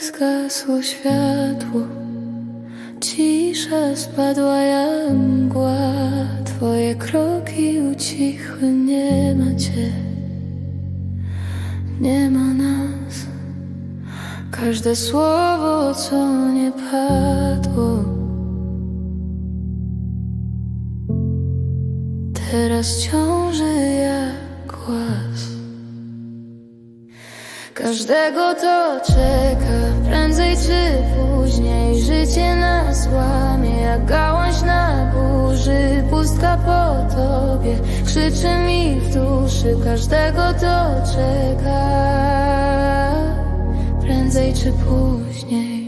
zgasło światło, cisza spadła jak mgła. Twoje kroki ucichły, nie ma cię, nie ma nas. Każde słowo, co nie padło, teraz ciąży jak Każdego to czeka, prędzej czy później Życie nas łamie jak gałąź na burzy Pustka po tobie, krzyczy mi w duszy Każdego to czeka, prędzej czy później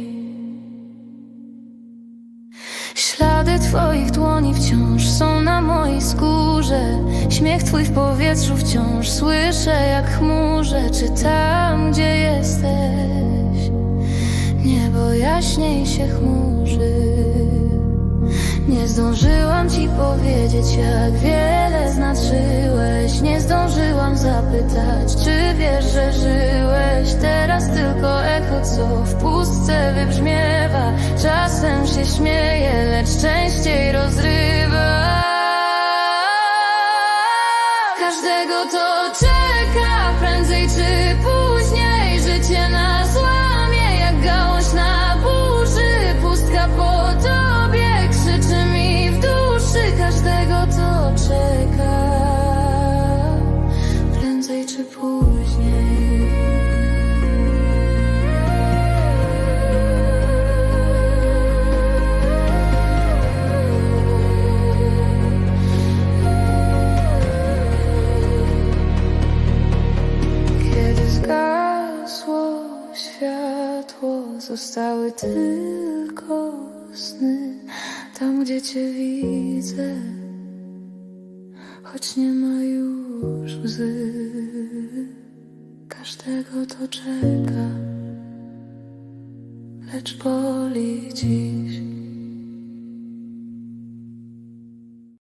twoich dłoni wciąż są na mojej skórze. Śmiech twój w powietrzu wciąż słyszę jak chmurze. Czy tam, gdzie jesteś Niebo jaśniej się chmurzy? Nie zdążyłam ci powiedzieć jak wiele znaczyłeś. Nie zdążyłam zapytać czy wiesz, że Teraz co w pustce wybrzmiewa. Czasem się śmieje, lecz częściej rozrywa. Każdego to czeka prędzej czy później zostały tylko sny. Tam, gdzie cię widzę, choć nie ma już łzy. Każdego to czeka, lecz boli dziś